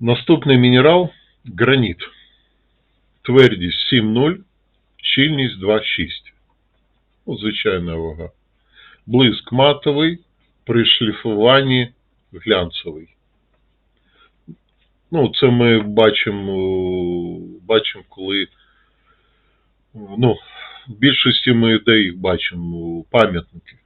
Наступний мінерал граніт. Твердість 7,0, щільність 2,6. Ну, звичайна вага. Блиск матовий, при шліфуванні глянцевий. Ну, це ми бачимо, бачимо, коли ну, в більшості ми де їх бачимо пам'ятники.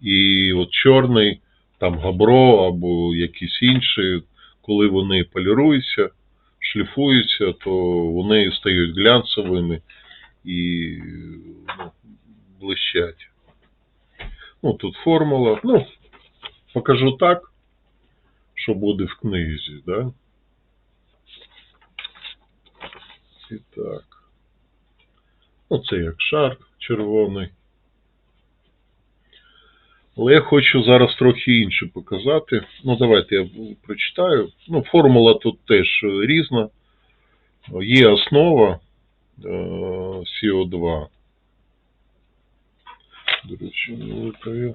І от чорний, там габро або якісь інші, коли вони поліруються, шліфуються, то вони стають глянцевими і ну, блищать. Ну, тут формула. Ну, покажу так, що буде в книзі, да? І так. Оце як шар червоний. Але я хочу зараз трохи інше показати. Ну, давайте я прочитаю. Ну, формула тут теж різна. Є основа е, CO2. До речі, не викаю.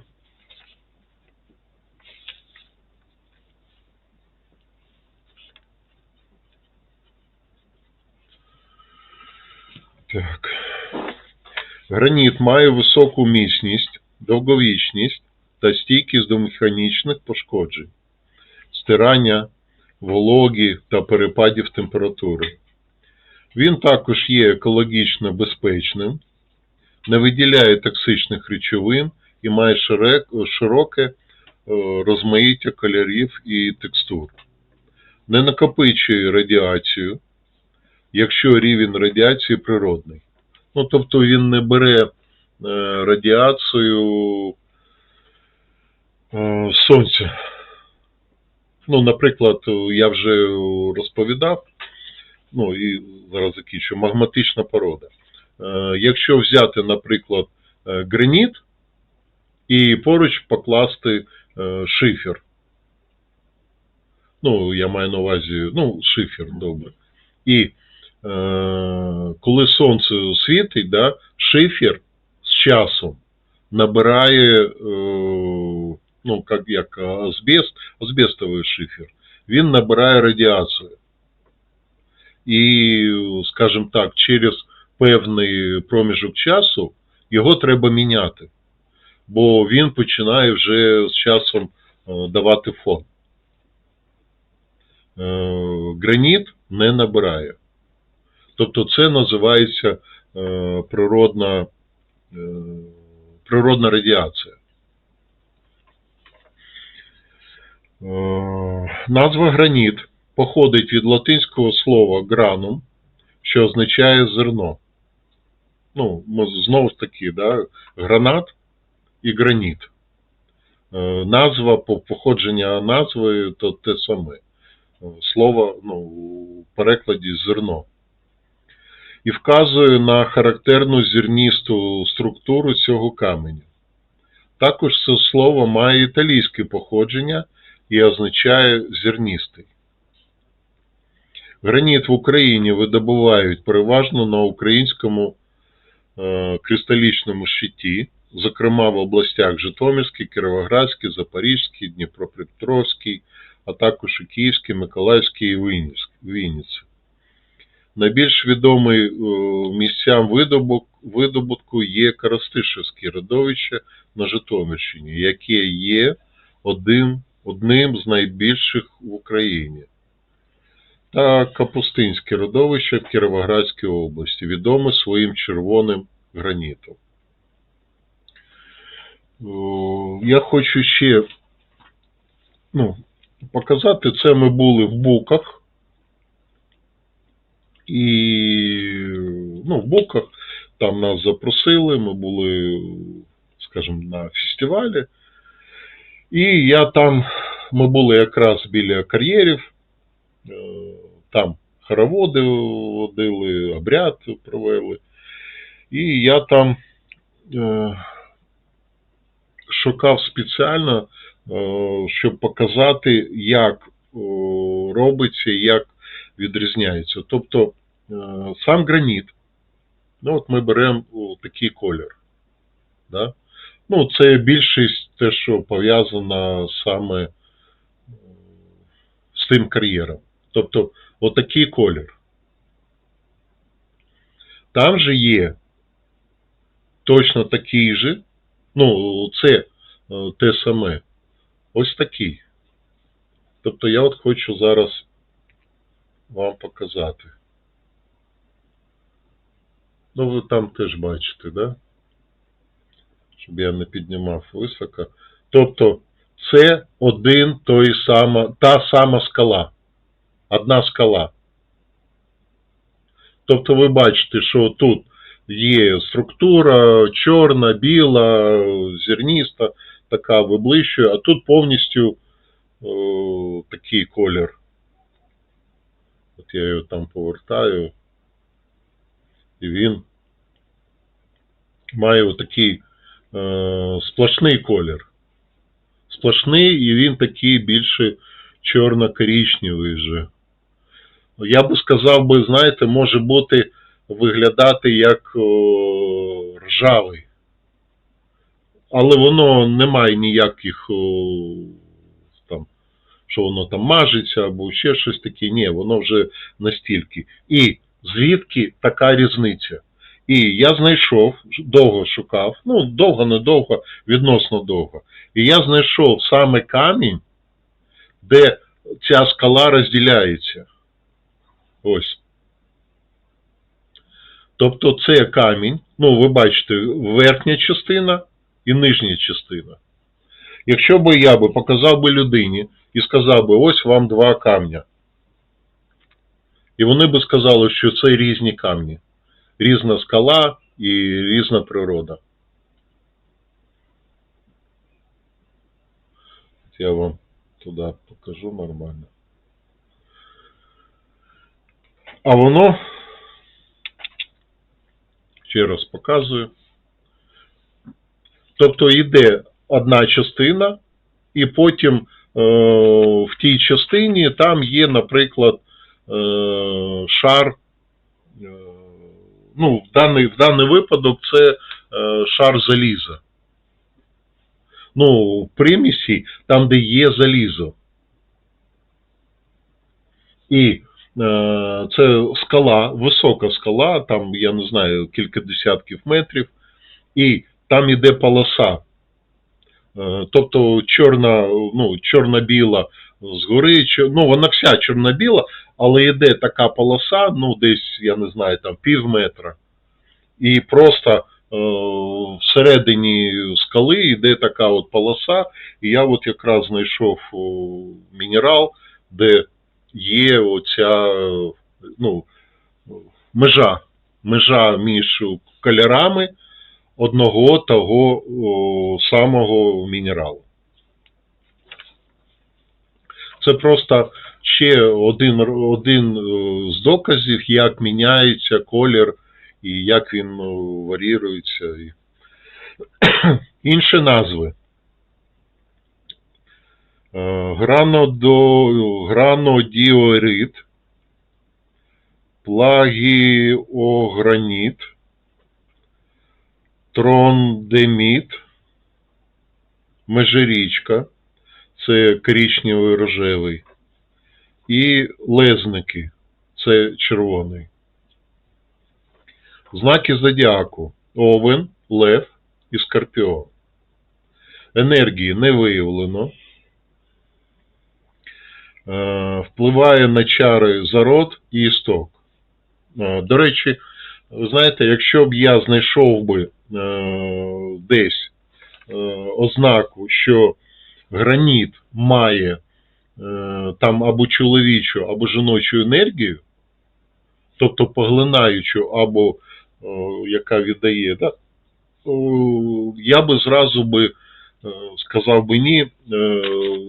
Так. Граніт має високу міцність, довговічність та стійкість до механічних пошкоджень, стирання, вологі та перепадів температури. Він також є екологічно безпечним, не виділяє токсичних речовин і має широке е, розмаїття кольорів і текстур. Не накопичує радіацію, якщо рівень радіації природний. Ну, тобто він не бере е, радіацію сонця. Ну, наприклад, я вже розповідав, ну і зараз закінчу, магматична порода. Е, Якщо взяти, наприклад, е, граніт і поруч покласти е, шифер. Ну, я маю на увазі, ну, шифер, добре. І е, коли сонце світить, да, шифер з часом набирає, е, ну, як, як азбест, азбестовий шифер, він набирає радіацію. І, скажімо так, через певний проміжок часу його треба міняти, бо він починає вже з часом давати фон. Е, Граніт не набирає. Тобто це називається е, природна, е, природна радіація. Е, Назва граніт походить від латинського слова гранум, що означає зерно. Ну, знову ж таки, да, гранат і граніт. Е, Назва по походження назви то те саме. Е, Слово ну, у перекладі зерно. І вказує на характерну зерністу структуру цього каменю. Також це слово має італійське походження і означає зерністий. Граніт в Україні видобувають переважно на українському е, кристалічному щиті, зокрема в областях Житомирській, Кіровоградській, Запорізькій, Дніпропетровській, а також і Київській, Миколаївській і Вінниці. Найбільш відомі е, місцям видобутку є Коростишевське родовище на Житомирщині, яке є одним, одним з найбільших в Україні та Капустинське родовище в Кіровоградській області, відоме своїм червоним гранітом. Я хочу ще ну, показати, це ми були в Буках. І ну, в Буках там нас запросили, ми були, скажімо, на фестивалі. І я там, ми були якраз біля кар'єрів, Е, там хороводи водили, обряд провели. І я там е, шукав спеціально, е, щоб показати, як робиться як відрізняється. Тобто сам граніт, ну от ми беремо такий колір. Да? Ну, це більшість те, що пов'язано саме з тим кар'єром. Тобто, отакий колір. Там же є точно такий же, ну, це е, те саме. Ось такий. Тобто я от хочу зараз вам показати. Ну, ви там теж бачите, да? Щоб я не піднімав високо. Тобто, це один той сама, та сама скала. Одна скала. Тобто ви бачите, що тут є структура чорна, біла, зерніста, така виблищує, а тут повністю о, такий колір. От я його там повертаю. І він має отакий е, сплошний колір. Сплошний, і він такий більше чорно-коричневий вже. Я би сказав би, знаєте, може бути виглядати як о, ржавий. Але воно не має ніяких о, там, що воно там мажеться або ще щось таке. Ні, воно вже настільки. І звідки така різниця? І я знайшов, довго шукав, ну, довго, недовго, відносно довго. І я знайшов саме камінь, де ця скала розділяється. Ось. Тобто це камінь, ну, ви бачите, верхня частина і нижня частина. Якщо би я би показав би людині і сказав би, ось вам два камня. І вони би сказали, що це різні камні. Різна скала і різна природа. Я вам туди покажу нормально. А воно, ще раз показую. Тобто йде одна частина, і потім е, в тій частині там є, наприклад, е, шар. Е, ну, в даний, в даний випадок це е, шар заліза. Ну, в примісі, там, де є залізо. І е, це скала, висока скала, там, я не знаю, кілька десятків метрів, і там іде полоса. Е, тобто чорна, ну, чорно-біла згори, ну, вона вся чорно-біла, але йде така полоса, ну, десь, я не знаю, там пів метра. І просто е, всередині скали йде така от полоса, і я от якраз знайшов мінерал, де є оця ну, межа, межа між кольорами одного того о, самого мінералу. Це просто ще один, один е, з доказів, як міняється колір і як він е, варірується. Інші назви. Е, Гранодо, гранодіорит, плагіограніт, трондеміт, межирічка, це коричневий рожевий, і лезники, це червоний. Знаки зодіаку Овен, Лев і Скорпіон. Енергії не виявлено. Е, Впливає на чари зарод і істок. Е, До речі, ви знаєте, якщо б я знайшов би е, десь ознаку, що граніт має е, там або чоловічу, або жіночу енергію, тобто поглинаючу або о, яка віддає, да? я би зразу би е, сказав би ні. Е,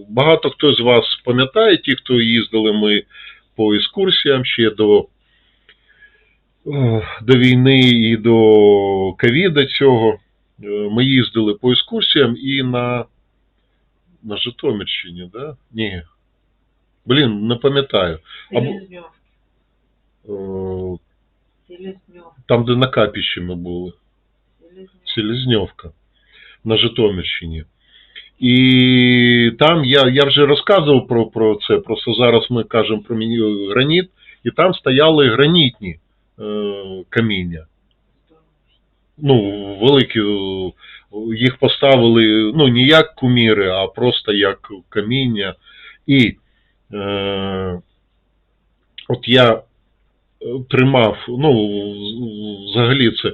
Багато хто з вас пам'ятає, ті, хто їздили ми по екскурсіям ще до, е, до війни і до ковіда цього. Е, Ми їздили по екскурсіям і на, на Житомирщині, да? Ні. Блін, не пам'ятаю. Або- Селезнев. Е, Там, де на капіщі ми були. Селезнев. Селезньовка на Житомирщині. І там я, я вже розказував про, про це, просто зараз ми кажемо про граніт, і там стояли гранітні е, каміння. Ну, великі, їх поставили ну, не як куміри, а просто як каміння. І е, от я е, тримав, ну, взагалі це е,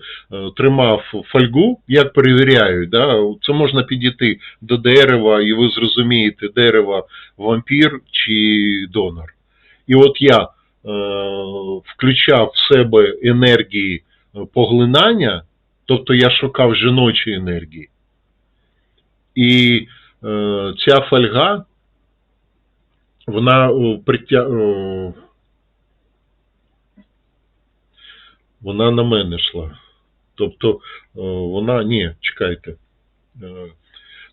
тримав фольгу, як перевіряють, да? це можна підійти до дерева, і ви зрозумієте, дерево вампір чи донор. І от я е, включав в себе енергії поглинання, тобто я шукав жіночої енергії. І е, ця фольга, вона притя... вона на мене йшла. Тобто вона. Ні, чекайте. Е,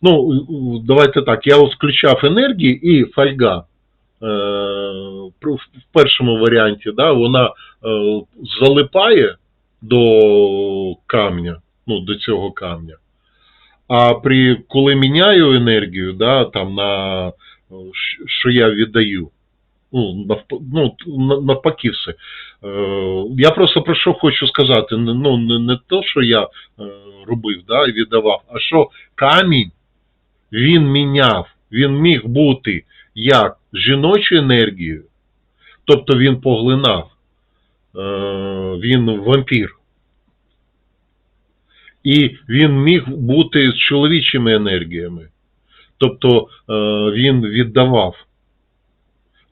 Ну, давайте так. Я включав енергії і фольга. е, В першому варіанті, да, вона е, залипає до камня, ну, до цього камня. А при, коли міняю енергію, да, там на що я віддаю, ну, ну, навпаки все. Е, Я просто про що хочу сказати, ну, не, не то, що я е, робив да, і віддавав, а що камінь він міняв, він міг бути як жіночою енергією, тобто він поглинав, він вампір. І він міг бути з чоловічими енергіями. Тобто е, він віддавав.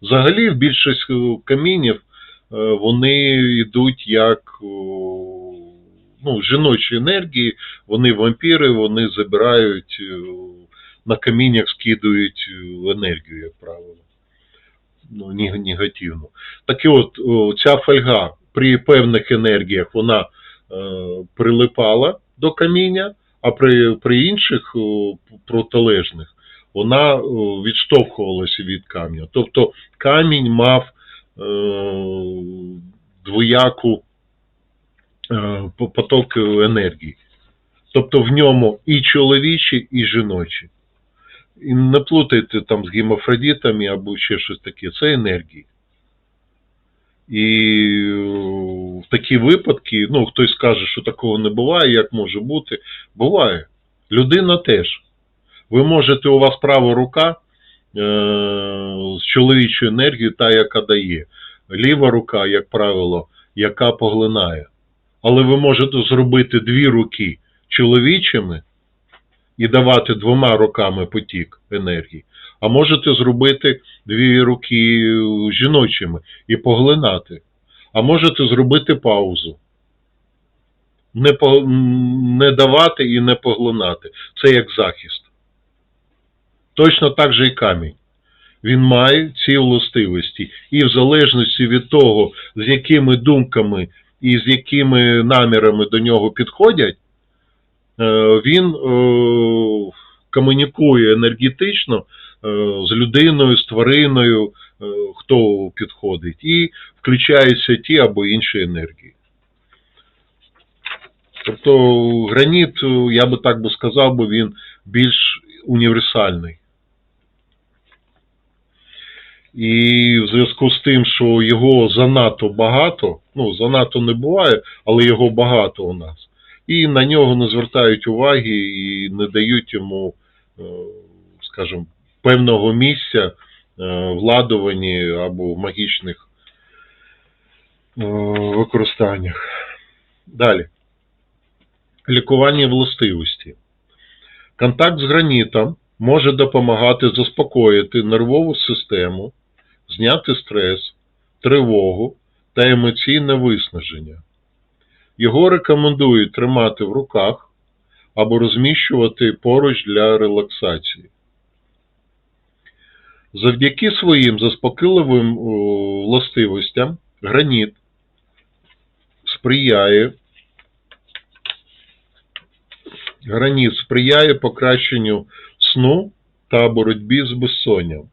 Взагалі, в більшість е, камінів е, вони йдуть як ну, жіночі енергії, вони вампіри, вони забирають е, на каміннях скидують е, енергію, як правило. Ну, нег- негативну. Так і от ця фольга при певних енергіях вона е, прилипала до каміння, а при, при інших протилежних вона відштовхувалася від камня. Тобто камінь мав е, двояку е, поток енергії. Тобто в ньому і чоловічі, і жіночі. І не плутайте там з гемофродітами або ще щось таке. Це енергії. І е, в такі випадки, ну, хтось скаже, що такого не буває, як може бути. Буває. Людина теж. Ви можете, у вас права рука е- з чоловічою енергією, та, яка дає. Ліва рука, як правило, яка поглинає. Але ви можете зробити дві руки чоловічими і давати двома руками потік енергії. А можете зробити дві руки жіночими і поглинати. А можете зробити паузу. Не, по, не давати і не поглинати. Це як захист. Точно так же і камінь. Він має ці властивості. І в залежності від того, з якими думками і з якими намірами до нього підходять, він е, комунікує енергетично е, з людиною, з твариною, е, хто підходить, і включаються ті або інші енергії. Тобто граніт, е, я би так би сказав, бо він більш універсальний. І в зв'язку з тим, що його занадто багато, ну, занадто не буває, але його багато у нас. І на нього не звертають уваги і не дають йому, е, скажімо, певного місця е, в ладуванні або в магічних е, використаннях. Далі. Лікування властивості. Контакт з гранітом може допомагати заспокоїти нервову систему, зняти стрес, тривогу та емоційне виснаження. Його рекомендують тримати в руках або розміщувати поруч для релаксації. Завдяки своїм заспокійливим властивостям граніт сприяє Граніт сприяє покращенню сну та боротьбі з безсонням.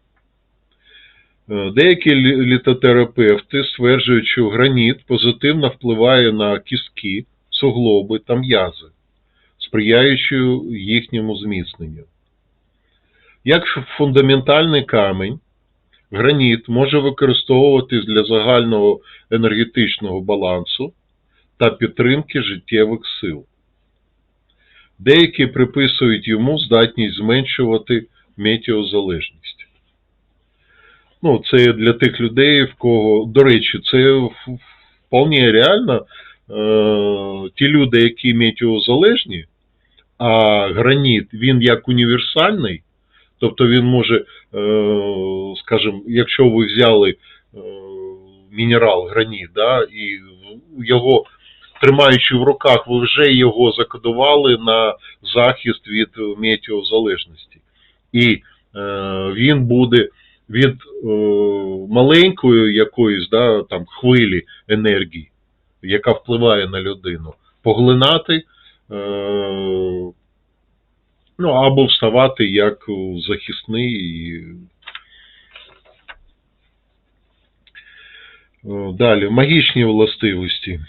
Е, Деякі літотерапевти стверджують, що граніт позитивно впливає на кістки, суглоби та м'язи, сприяючи їхньому зміцненню. Як фундаментальний камінь, граніт може використовуватись для загального енергетичного балансу та підтримки життєвих сил. Деякі приписують йому здатність зменшувати метеозалежність. Ну, це для тих людей, в кого, до речі, це вполне реально. Е, ті люди, які метеозалежні, а граніт, він як універсальний, тобто він може, е, скажімо, якщо ви взяли е, мінерал граніт, да, і його тримаючи в руках, ви вже його закодували на захист від метеозалежності. І він буде від е, маленької якоїсь да, там, хвилі енергії, яка впливає на людину, поглинати, е, ну, або вставати як захисний. Е, Далі, магічні властивості.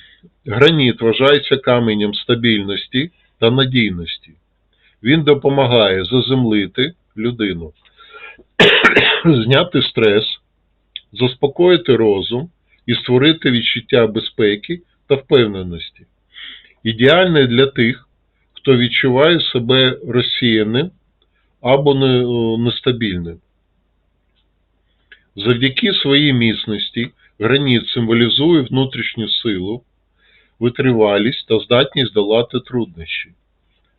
Граніт вважається каменем стабільності та надійності. Він допомагає заземлити людину, зняти стрес, заспокоїти розум і створити відчуття безпеки та впевненості. Ідеальний для тих, хто відчуває себе розсіяним або е, нестабільним. Завдяки своїй міцності граніт символізує внутрішню силу, витривалість та здатність долати труднощі.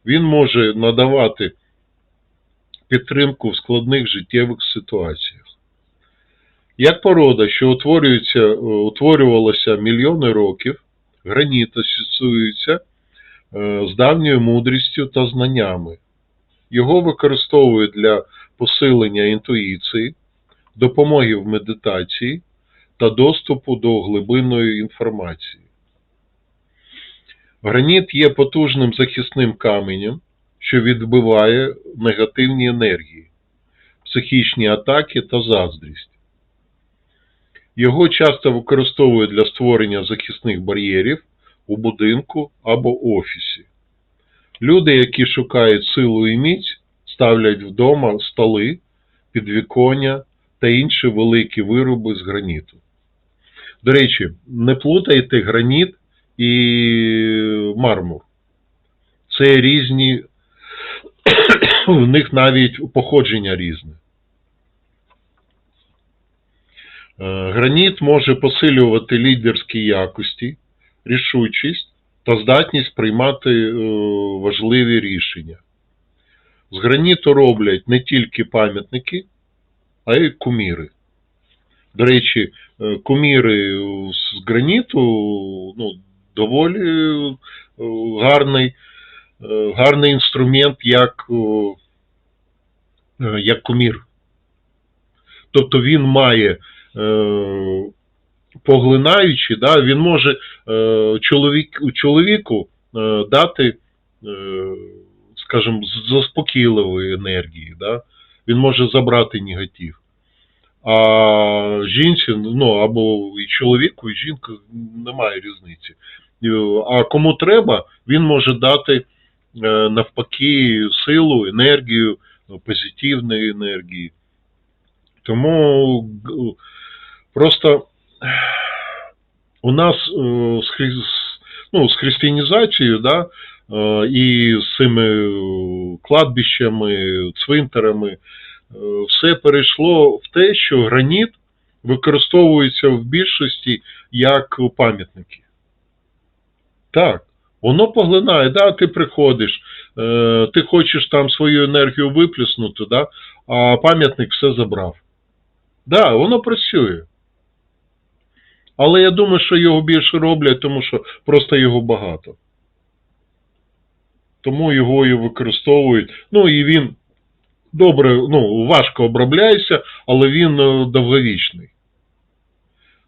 Він може надавати підтримку в складних життєвих ситуаціях. Як порода, що утворюється, е, утворювалася мільйони років, граніт асоціюється е, з давньою мудрістю та знаннями. Його використовують для посилення інтуїції, допомоги в медитації та доступу до глибинної інформації. Граніт є потужним захисним каменем, що відбиває негативні енергії, психічні атаки та заздрість. Його часто використовують для створення захисних бар'єрів у будинку або офісі. Люди, які шукають силу і міць, ставлять вдома столи, підвіконня та інші великі вироби з граніту. До речі, не плутайте граніт і мармур. Це різні, в них навіть походження різне. Е, Граніт може посилювати лідерські якості, рішучість та здатність приймати е, важливі рішення. З граніту роблять не тільки пам'ятники, а й куміри. До речі, е, куміри з граніту ну, доволі гарний, гарний інструмент як, е, е, як кумір. Тобто він має е, поглинаючи, да, він може е, чоловік, чоловіку е, дати, е, скажімо, заспокійливої енергії, да? він може забрати негатив. А жінці, ну або і чоловіку, і жінка немає різниці. Е, А кому треба, він може дати е, навпаки силу, енергію, позитивної енергії. Тому просто у нас е, з, хрі... ну, з християнізацією, да, е, і з цими е, кладбищами, цвинтарами, е, все перейшло в те, що граніт використовується в більшості як пам'ятники. Так, воно поглинає, да, ти приходиш, е, ти хочеш там свою енергію виплюснути, да, а пам'ятник все забрав. Да, воно працює. Але я думаю, що його більше роблять, тому що просто його багато. Тому його і використовують. Ну і він добре, ну, важко обробляється, але він е, довговічний.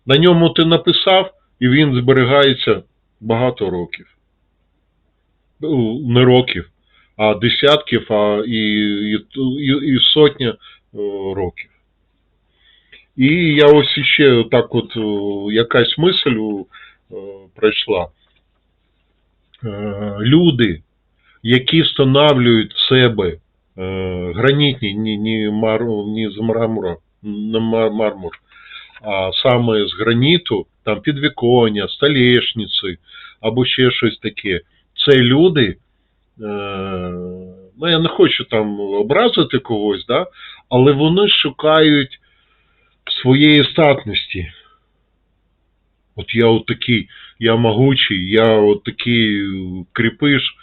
На ньому ти написав, і він зберігається багато років. Ну, Не років, а десятків, а і, і, і, і сотня е, років. І я ось іще так от е, якась мисль е, пройшла. Люди, які встановлюють себе гранітні, ні, ні, мар, ні з мрамора, не мар- мармур, а саме з граніту, там підвіконня, столешниці або ще щось таке. Це люди, е, ну я не хочу там образити когось, да? але вони шукають своєї статності. От я от такий, я могучий, я от такий кріпиш,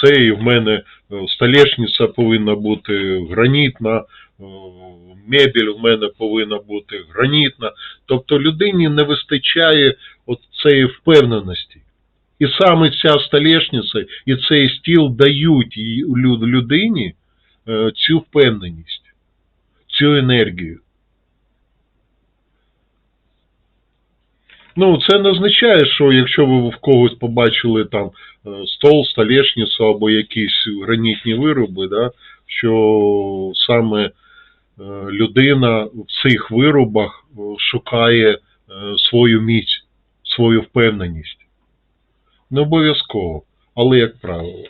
це і в мене е, столешниця повинна бути гранітна, е, мебель в мене повинна бути гранітна. Тобто людині не вистачає от цієї впевненості. І саме ця столешниця і цей стіл дають людині е, цю впевненість, цю енергію. Ну, це не означає, що якщо ви в когось побачили там е, стол, столешницю або якісь гранітні вироби, да, що саме е, людина в цих виробах шукає свою міць, свою впевненість. Не обов'язково, але як правило.